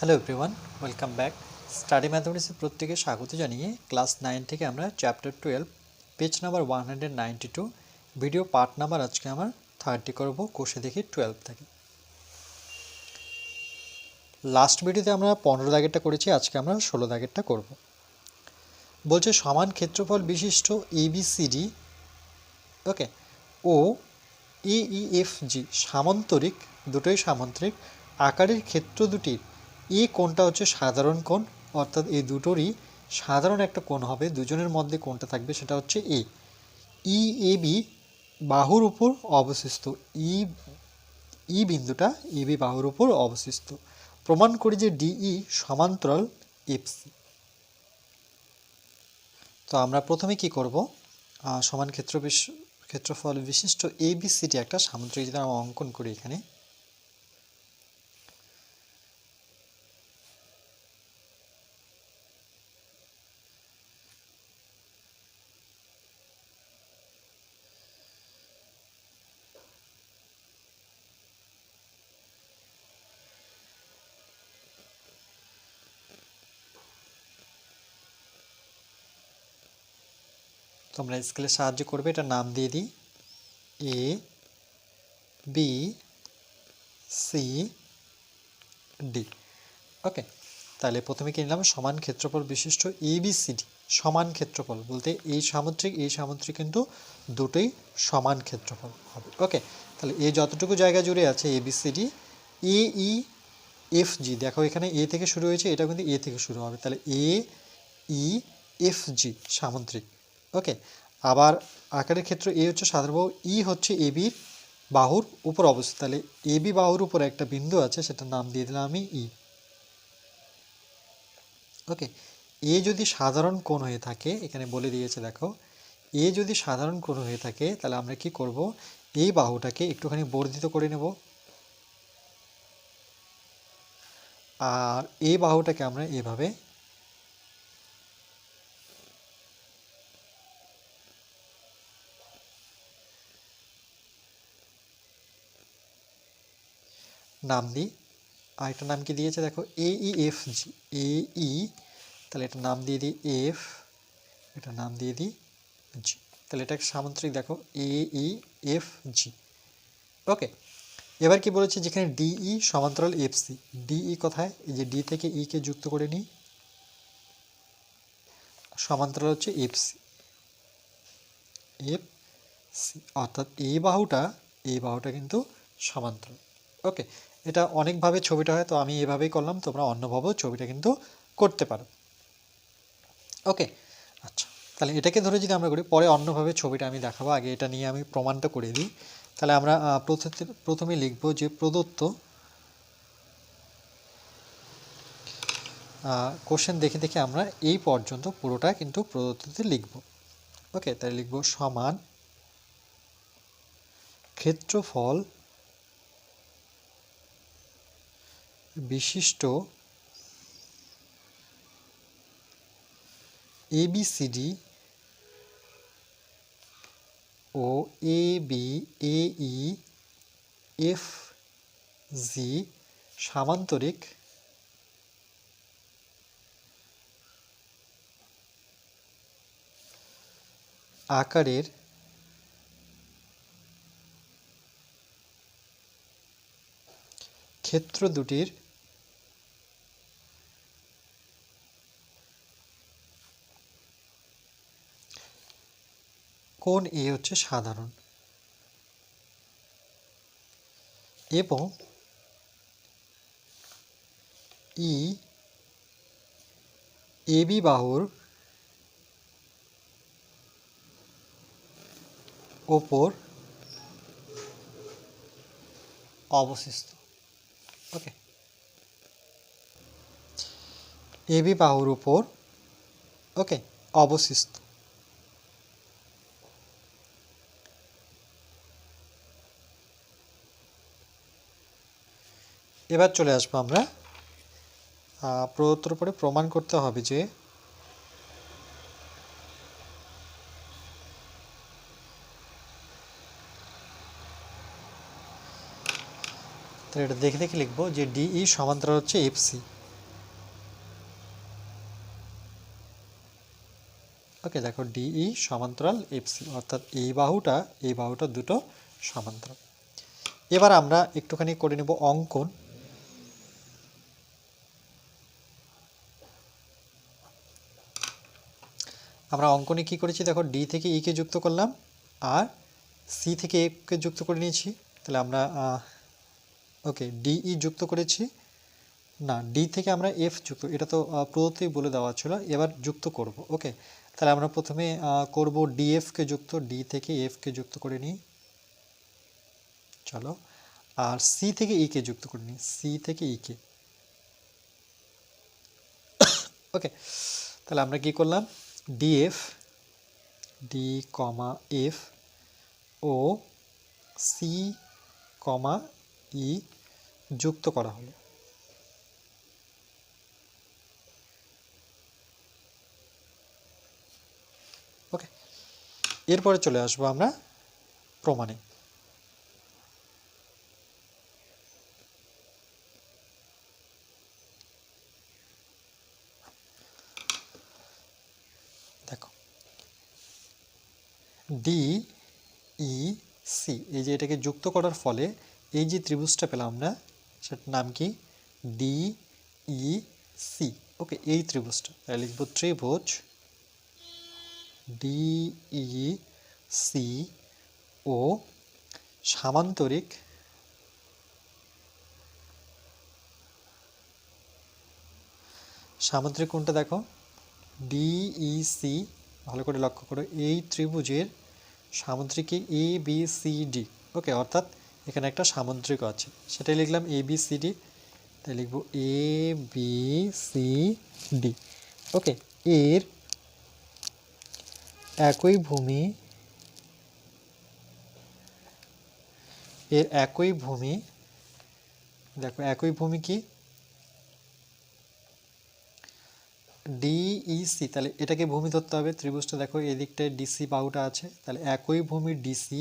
Hello everyone welcome back study ম্যাথমেটিক্সের প্রত্যেকে স্বাগত জানিয়ে ক্লাস নাইন থেকে আমরা chapter twelve page number one hundred ninety two video part number আজকে আমার থার্টি করব কোষে দেখি টুয়েলভ থেকে। লাস্ট ভিডিওতে আমরা পনেরো দাগেরটা করেছি, আজকে আমরা ষোলো দাগেরটা করব। বলছে, সমান ক্ষেত্রফল বিশিষ্ট এবিসিডি ওকে ও জি সামান্তরিক, দুটোই সামান্তরিক, আকারের ক্ষেত্র দুটির এ কোণটা হচ্ছে সাধারণ কোণ, অর্থাৎ এই দুটোরই সাধারণ একটা কোণ হবে, দুজনের মধ্যে কোণটা থাকবে সেটা হচ্ছে এ। ই, এ, বি বাহুর উপর অবশিষ্ট ই ই বিন্দুটা এ, বি বাহুর উপর অবশিষ্ট প্রমাণ করি যে ডিই সমান্তরাল এফসি তো আমরা প্রথমে কি করব? সমান ক্ষেত্র ক্ষেত্রফল বিশিষ্ট এ, বি সিটি একটা সামুদ্রিক আমরা অঙ্কন করি এখানে। তোমরা স্কেলের সাহায্য করবে এটা নাম দিয়ে দিই A B C D okay তাহলে প্রথমে কি নিলাম? সমান ক্ষেত্রফল বিশিষ্ট এ বি সি ডি সমান ক্ষেত্রফল বলতে এই সামুদ্রিক এই সামুদ্রিক কিন্তু দুটোই সমান ক্ষেত্রফল হবে। ওকে তাহলে এ যতটুকু জায়গা জুড়ে আছে A B C D A E F G দেখো এখানে এ থেকে শুরু হয়েছে, এটা কিন্তু এ থেকে শুরু হবে। তাহলে এ ই এফ জি সামুদ্রিক। ওকে আবার আকারের ক্ষেত্রে এ হচ্ছে সাধারণ বাহু ই হচ্ছে এ বির বাহুর উপর অবস্থিত। তাহলে এ বি বাহুর উপর একটা বিন্দু আছে, সেটার নাম দিয়ে দিলাম আমি ই ওকে এ যদি সাধারণ কোণ হয়ে থাকে, এখানে বলে দিয়েছে দেখো এ যদি সাধারণ কোণ হয়ে থাকে, তাহলে আমরা কি করব? এই বাহুটাকে একটুখানি বর্ধিত করে নেব। আর এই বাহুটাকে আমরা এভাবে নাম দিই। আরেকটা নাম কি দিয়েছে? দেখো এ ই এফ জি এ ই তাহলে এটা নাম দিয়ে দিই এফ এটা নাম দিয়ে দিই জি তাহলে এটা সামুদ্রিক, দেখো এ ই এফ জি ওকে এবার কি বলেছে? যেখানে ডিই সমান্তরাল এফ সি ডিই কোথায়? এই যে ডি থেকে ই কে যুক্ত করে নিই। সমান্তরাল হচ্ছে এফ সি এফ সি অর্থাৎ এই বাহুটা এই বাহুটা কিন্তু সমান্তরাল। ওকে এটা অনেকভাবে ছবিটা হয়, তো আমি এভাবেই করলাম, তোমরা অন্যভাবেও ছবিটা কিন্তু করতে পারো। ওকে আচ্ছা তাহলে এটাকে ধরে যদি আমরা করি, পরে অন্যভাবে ছবিটা আমি দেখাবো, আগে এটা নিয়ে আমি প্রমাণটা করে দিই। তাহলে আমরা প্রথমে লিখব যে প্রদত্ত কোশ্চেন দেখে দেখে আমরা এই পর্যন্ত পুরোটা কিন্তু প্রদত্ততে লিখব। ওকে, তাহলে লিখব সমান ক্ষেত্রফল বিশিষ্ট ABCD O A B A E F G সামান্তরিক আকারের ক্ষেত্র দুটির কোণ এ হচ্ছে সাধারণ। এবং ই এবি বাহুর ওপর অবশিষ্ট। ওকে। এবি বাহুর উপর, ওকে, অবশিষ্ট। এবার চলে আসব আমরা। প্রদত্তর পরে প্রমাণ করতে হবে যে তাহলে এটা দেখে দেখে লিখব যে ডিই সমান্তরাল হচ্ছে এফসি ওকে, দেখো ডিই সমান্তরাল এফসি অর্থাৎ এই বাহুটা এই বাহুটা দুটো সমান্তরাল। এবার আমরা একটুখানি করে নেব অঙ্কন। আমরা অঙ্কনে কি করেছি? দেখো ডি থেকে ই কে যুক্ত করলাম, আর সি থেকে এ কে যুক্ত করে নিয়েছি। তাহলে আমরা ওকে ডিই যুক্ত করেছি। না ডি থেকে আমরা এফ যুক্ত, এটা তো প্রদত্তই বলে দেওয়া ছিল, এবার যুক্ত করব ওকে তাহলে আমরা প্রথমে করব ডিএফকে যুক্ত ডি থেকে এফকে যুক্ত করে নিই। চলো, আর সি থেকে ই কে যুক্ত করে নিই সি থেকে ই কে। ওকে তাহলে আমরা কি করলাম? ডিএফ ডি কমা এফ ও সি কমা ই যুক্ত করা হলো। ওকে এরপরে চলে আসব আমরা প্রমাণে দেখো ডি ই সি এই যে এটাকে যুক্ত করার ফলে এই যে ত্রিভুজটা পেলাম আমরা সেটার নাম কি? ডি ই সি ওকে এই ত্রিভুজটা। তাই লিখব ত্রিভুজ ডি ই সি ও সামান্তরিক সামান্তরিক কোনটা দেখো? ডিইসি ভালো করে লক্ষ্য করো। এই ত্রিভুজের সামুদ্রিকে A B C D okay অর্থাৎ এখানে একটা সামুদ্রিক আছে। সেটাই লিখলাম এ বি সি ডি তাই লিখব A B C D okay এর একই ভূমি, এর একই ভূমি, দেখো একই ভূমি কি? ডিইসি তাহলে এটাকে ভূমি ধরতে হবে। ত্রিভুজটা দেখো, এদিকটায় ডিসি বাহুটা আছে। তাহলে একই ভূমি ডিসি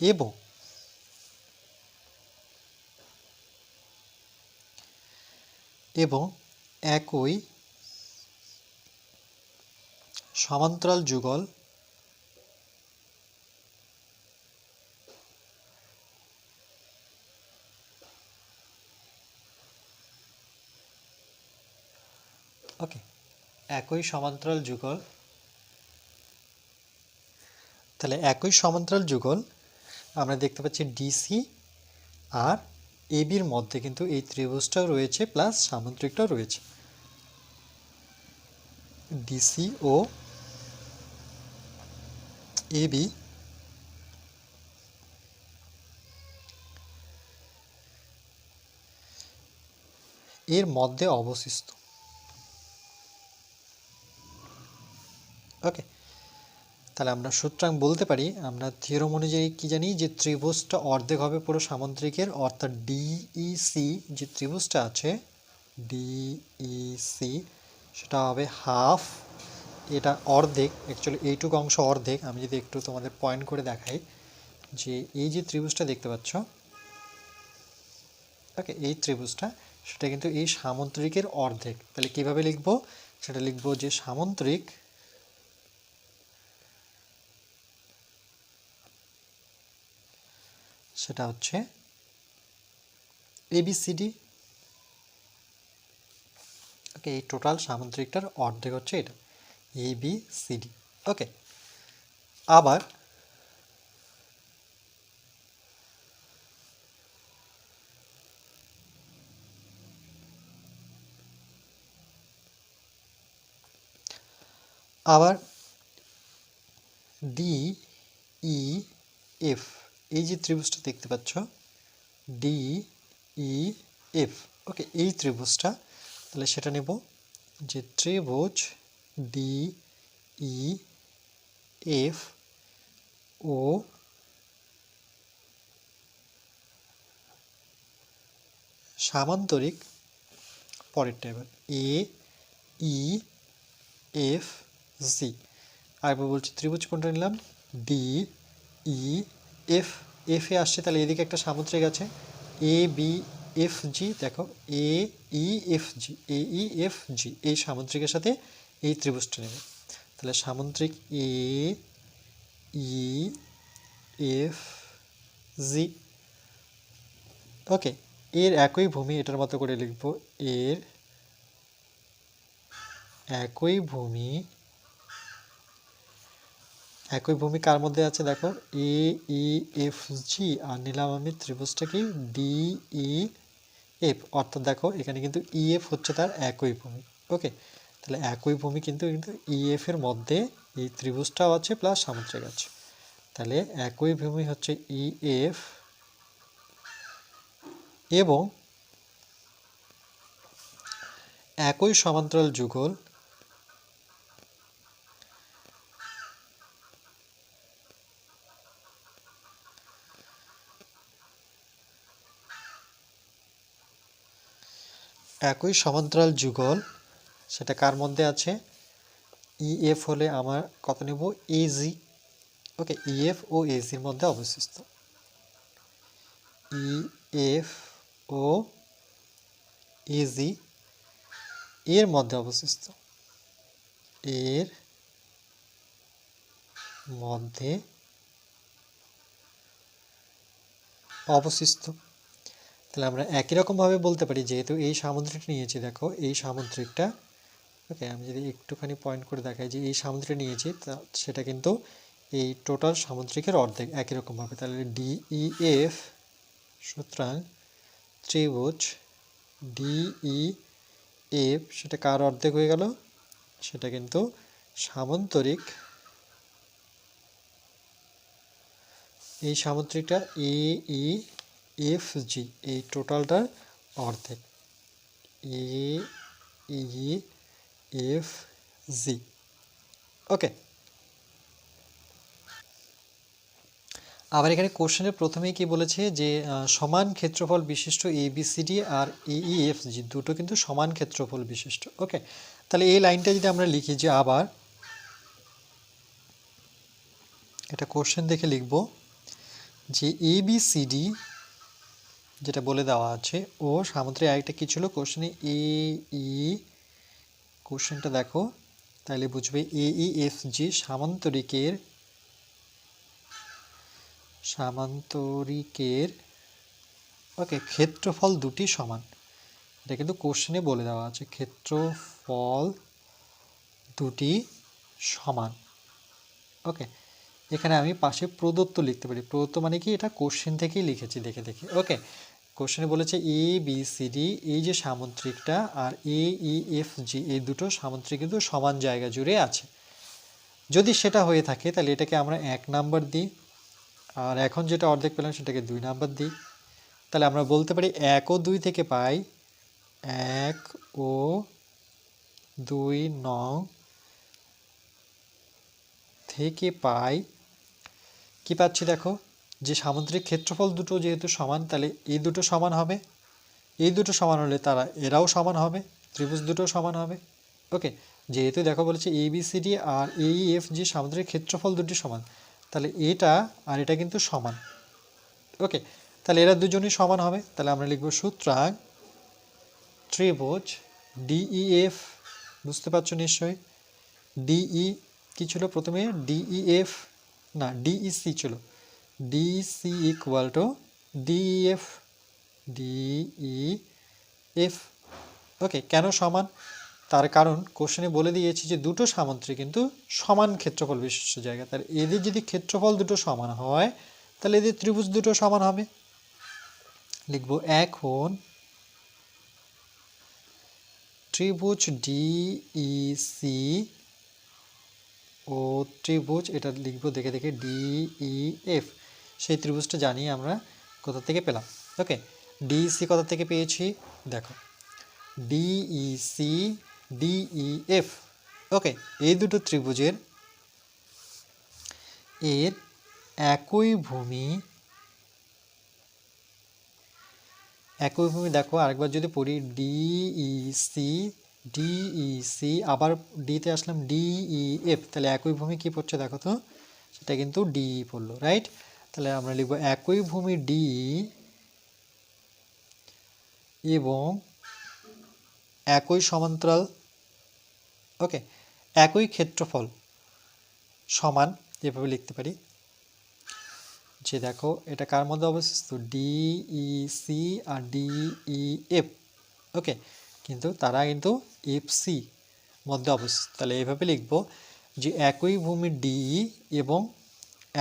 এবং এবং একই সমান্তরাল যুগল ওকে একই সমান্তরাল যুগল তাহলে একই সমান্তরাল যুগল আমরা দেখতে পাচ্ছি ডিসি আর এবির মধ্যে কিন্তু এই ত্রিভুজটাও রয়েছে প্লাস সামুদ্রিকটাও রয়েছে। ডিসি ও এবি এর মধ্যে অবশিষ্ট। ওকে তাহলে আমরা সুতরাং বলতে পারি, আমরা থিওরম অনুযায়ী কি জানি যে ত্রিভুজটা অর্ধেক হবে পুরো সামুদ্রিকের, অর্থাৎ ডিইসি যে ত্রিভুজটা আছে ডিইসি সেটা হবে হাফ এটা অর্ধেক অ্যাকচুয়ালি এইটুকু অংশ অর্ধেক, আমি যদি একটু তোমাদের পয়েন্ট করে দেখাই, যে এই যে ত্রিভুজটা দেখতে পাচ্ছ ওকে এই ত্রিভুজটা, সেটা কিন্তু এই সামুদ্রিকের অর্ধেক, তাহলে কীভাবে লিখব? সেটা লিখব যে সামুদ্রিক সেটা হচ্ছে এবিসিডি ওকে এই টোটাল সামুদ্রিকটার অর্ধেক হচ্ছে এটা এ বি সিডি ওকে আবার আবার ডি ই এফ এই যে ত্রিভুজটা দেখতে পাচ্ছ ডি ই এফ ওকে এই ত্রিভুজটা, তাহলে সেটা নেব যে ত্রিভুজ ডি ই এফ ও সামান্তরিক পরেরটা এবার এ ই এফ জি আরেকবার বলছি, ত্রিভুজ কোনটা নিলাম? ডি ই এফ এফ আসছে, তাহলে এদিকে একটা সামুদ্রিক আছে। এ বি এফ জি দেখো এ ই এফ জি এ ই এফ জি এই সামুদ্রিকের সাথে এই ত্রিভুজটা নেবে। তাহলে সামুদ্রিক এ ই এফ জি ওকে এর একই ভূমি এটার মতো করে লিখব। এর একই ভূমি একই ভূমি কার মধ্যে আছে? দেখো এ ই এফ জি আর নিলাম আমি ত্রিভুজটা কি? ডি ই এফ অর্থাৎ দেখো, এখানে কিন্তু ই এফ হচ্ছে তার একই ভূমি। ওকে তাহলে একই ভূমি কিন্তু কিন্তু ই এফ এর মধ্যে এই ত্রিভুজটাও আছে প্লাস সামুদ্রিক আছে। তাহলে একই ভূমি হচ্ছে ই এফ এবং একই সমান্তরাল যুগল একই সমান্তরাল যুগল, সেটা কার মধ্যে আছে? ইএফ হলে আমার কত নেব? এজি ওকে ইএফ ও এজির মধ্যে অবস্থিত ইএফ ও এজি এর মধ্যে অবস্থিত এর মধ্যে অবশিষ্ট। তাহলে আমরা একই রকমভাবে বলতে পারি, যেহেতু এই সামুদ্রিকটা নিয়েছি, দেখো, এই সামুদ্রিকটা, ওকে, আমি যদি একটুখানি পয়েন্ট করে দেখাই যে এই সামুদ্রিক নিয়েছি, তা সেটা কিন্তু এই টোটাল সামুদ্রিকের অর্ধেক, একই রকমভাবে। তাহলে ডিইএফ সুতরাং ত্রিভুজ ডিই এফ সেটা কার অর্ধেক হয়ে গেল? সেটা কিন্তু সামন্তরিক এই সামুদ্রিকটা এ ই এফ জি এই টোটালটার অর্ধেক। এ ই এফ জি ওকে আবার এখানে কোশ্চেনের প্রথমেই কি বলেছে যে সমান ক্ষেত্রফল বিশিষ্ট এ বিসিডি আর এফ জি দুটো কিন্তু সমান ক্ষেত্রফল বিশিষ্ট। ওকে তাহলে এই লাইনটা যদি আমরা লিখি যে আবার এটা কোশ্চেন দেখে লিখব যে এ বি সি ডি যেটা বলে দেওয়া আছে। ও সামুদ্রিক আরেকটা কী ছিল? কোশ্চেনে এ ই কোশ্চেনটা দেখো। তাহলে বুঝবে এ ই এফ জি সামান্তরিকের সামান্তরিকের ওকে ক্ষেত্রফল দুটি সমান। এটা কিন্তু কোশ্চেনে বলে দেওয়া আছে। ক্ষেত্রফল দুটি সমান। ওকে এখানে আমি পাশে প্রদত্ত লিখতে পারি। প্রদত্ত মানে কি? এটা কোশ্চেন থেকেই লিখেছি, দেখে দেখে। ওকে কোশ্চেনে বলেছে এ বি সি ডি এই যে সামুদ্রিকটা আর এ ই এফ জি এই দুটো সামুদ্রিক কিন্তু সমান জায়গা জুড়ে আছে। যদি সেটা হয়ে থাকে, তাহলে এটাকে আমরা এক নাম্বার দিই। আর এখন যেটা অর্ধেক পেলাম, সেটাকে দুই নাম্বার দিই। তাহলে আমরা বলতে পারি এক ও দুই থেকে পাই। এক ও দুই নং থেকে পাই কি পাচ্ছি দেখো? যে সামুদ্রিক ক্ষেত্রফল দুটো যেহেতু সমান, তাহলে এই দুটো সমান হবে। এই দুটো সমান হলে তারা, এরাও সমান হবে, ত্রিভুজ দুটো সমান হবে। ওকে, যেহেতু দেখো বলেছে এ বি সি ডি আর এ এফ জি সামুদ্রিক ক্ষেত্রফল দুটি সমান, তাহলে এটা আর এটা কিন্তু সমান। ওকে, তাহলে এরা দুজনই সমান হবে। তাহলে আমরা লিখব সুতরাং ত্রিভুজ ডিইএফ বুঝতে পারছ নিশ্চয়ই? ডিই কি ছিল প্রথমে? ডিইএফ না ডিইসি ছিল DC equal to DF DEF okay কেন সমান? তার কারণ কোশ্চেনে বলে দিয়েছি যে দুটো সামুদ্রিক কিন্তু সমান ক্ষেত্রফল বিশিষ্ট জায়গা। তার এদের যদি ক্ষেত্রফল দুটো সমান হয়, তাহলে এদের ত্রিভুজ দুটো সমান হবে। লিখব এখন ত্রিভুজ ডিইসি ও ত্রিভুজ, এটা লিখব দেখে দেখে ডিইএফ সেই ত্রিভুজটা জানি আমরা কোথা থেকে পেলাম? ওকে ডিইসি কোথা থেকে পেয়েছি? দেখো ডিইসি ডিইএফ ওকে, এই দুটো ত্রিভুজের এর একই ভূমি একই ভূমি, দেখো, আরেকবার যদি পড়ি ডিইসি ডিইসি আবার ডিতে আসলাম ডিইএফ তাহলে একই ভূমি কি পড়ছে দেখো তো? সেটা কিন্তু ডি পড়ল রাইট তাহলে আমরা লিখব একই ভূমি ডি এবং একই সমান্তরাল ওকে একই ক্ষেত্রফল সমান এভাবে লিখতে পারি। যে দেখো, এটা কার মধ্যে অবস্থিত? ডি ই সি আর ডি ই এফ ওকে কিন্তু তারা কিন্তু এফ সি মধ্যে অবস্থিত। তাহলে এইভাবে লিখব যে একই ভূমি ডি এবং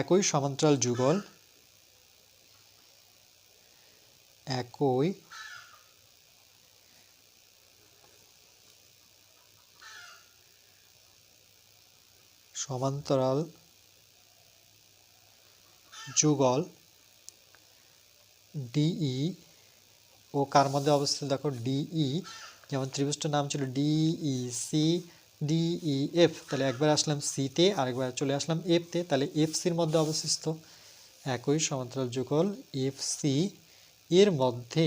একই সমান্তরাল যুগল একই সমান্তরাল যুগল ডিই ও কার মধ্যে অবস্থিত? দেখো ডিই যেমন ত্রিভুজটার নাম ছিল ডিই সি ডিই এফ তাহলে একবার আসলাম সিতে আরেকবার চলে আসলাম এফতে তাহলে এফ সির মধ্যে অবস্থিত একই সমান্তরাল যুগল এফ সি এর মধ্যে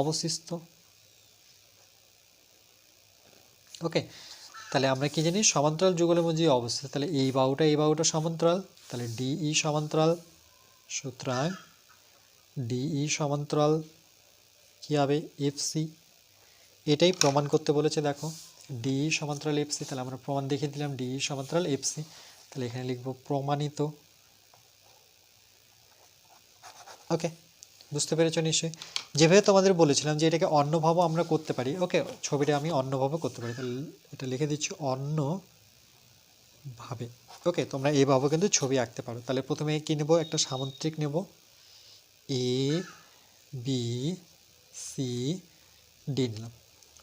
অবশিষ্ট। ওকে, তাহলে আমরা কি জানি? সমান্তরাল যুগলের মধ্যে অবস্থিত তাহলে এই বাহুটা এই বাহুটা সমান্তরাল, তাহলে ডিই সমান্তরাল। সুতরাং ডিই সমান্তরাল কী হবে? এফসি এটাই প্রমাণ করতে বলেছে, দেখো। ডিই সমান্তরাল এফসি তাহলে আমরা প্রমাণ দেখিয়ে দিলাম ডিই সমান্তরাল এফসি তাহলে এখানে লিখব প্রমাণিত। ওকে বুঝতে পেরেছ নিশ্চয়ই? যেভাবে তোমাদের বলেছিলাম যে এটাকে অন্যভাবে আমরা করতে পারি। ওকে ছবিটা আমি অন্যভাবে করতে পারি। তাহলে এটা লিখে দিচ্ছি অন্য ভাবে ওকে তোমরা এইভাবে কিন্তু ছবি আঁকতে পারো। তাহলে প্রথমে কি নেব? একটা সামুদ্রিক নেব। এ বি সি ডি নিলাম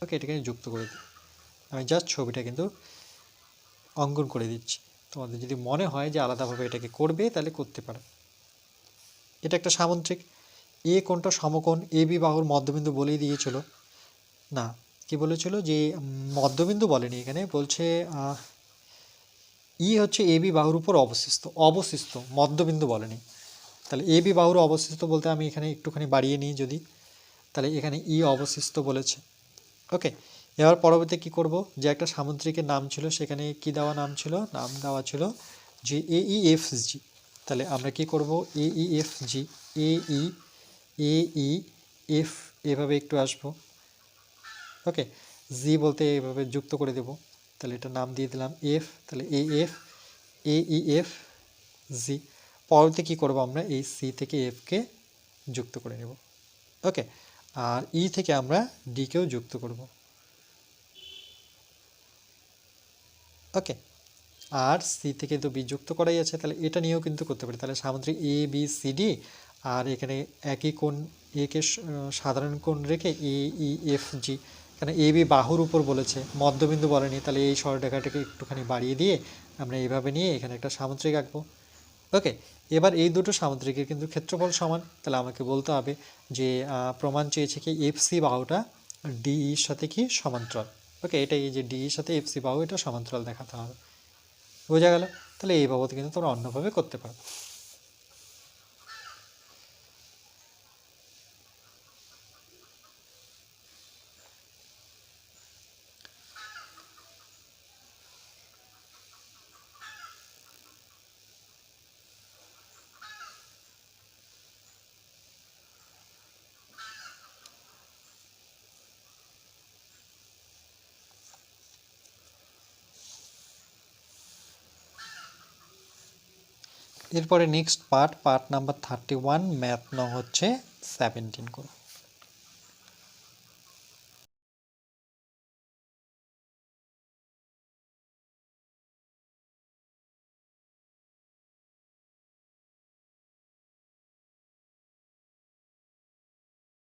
ওকে, এটাকে যুক্ত করে দিই। আমি জাস্ট ছবিটা কিন্তু অঙ্কন করে দিচ্ছি। তোমাদের যদি মনে হয় যে আলাদাভাবে এটাকে করবে, তাহলে করতে পারো। এটা একটা সামুদ্রিক এ কোনটা সমকোণ, এ বি বাহুর মধ্যবিন্দু বলেই দিয়েছিল। না, কি বলেছিল যে মধ্যবিন্দু বলেনি এখানে, বলছে ই হচ্ছে এ বি বাহুর উপর অবশিষ্ট অবশিষ্ট, মধ্যবিন্দু বলেনি। তাহলে এ বি বাহুর অবশিষ্ট বলতে আমি এখানে একটুখানি বাড়িয়ে নিই যদি। তাহলে এখানে ই অবশিষ্ট বলেছে। ওকে এবার পরবর্তী কি করব? যে একটা সামুদ্রিকের নাম ছিল, সেখানে কি দেওয়া নাম ছিল? নাম দেওয়া ছিল যে এ ই এফ জি তাহলে আমরা কি করব? এ ই এফ জি এ ই এ ই এফ এভাবে একটু আসব। ওকে জি বলতে এভাবে যুক্ত করে দেব। তাহলে এটা নাম দিয়ে দিলাম এফ তাহলে A F A E F জি পরবর্তী কী করব আমরা? এই সি থেকে এফকে যুক্ত করে নেব। ওকে আর ই থেকে আমরা ডিকেও যুক্ত করব। ওকে, আর সি থেকে তো বি যুক্ত করাই আছে, তাহলে এটা নিয়েও কিন্তু করতে পারি। তাহলে সামুদ্রিক এ বি সি ডি আর এখানে একই কোণ একে সাধারণ কোণ রেখে এ ই এফ জি এখানে এ বি বাহুর উপর বলেছে, মধ্যবিন্দু বলেনি, তাহলে এই সরলরেখাটাকে একটুখানি বাড়িয়ে দিয়ে আমরা এইভাবে নিয়ে এখানে একটা সামুদ্রিক আঁকবো। ওকে এবার এই দুটো সামুদ্রিকের কিন্তু ক্ষেত্রফল সমান। তাহলে আমাকে বলতে হবে যে প্রমাণ চেয়েছে কি এফ সি বাহুটা ডিইর সাথে কি সমান্তরাল? ওকে এটা এই যে ডিইর সাথে এফ সি বাহু, এটা সমান্তরাল দেখাতে হবে। বোঝা গেল? তাহলে এই বাবদ কিন্তু তোমরা অন্যভাবে করতে পারো। এরপরে next part part number thirty one math ন হচ্ছে সেভেন্টিন করো।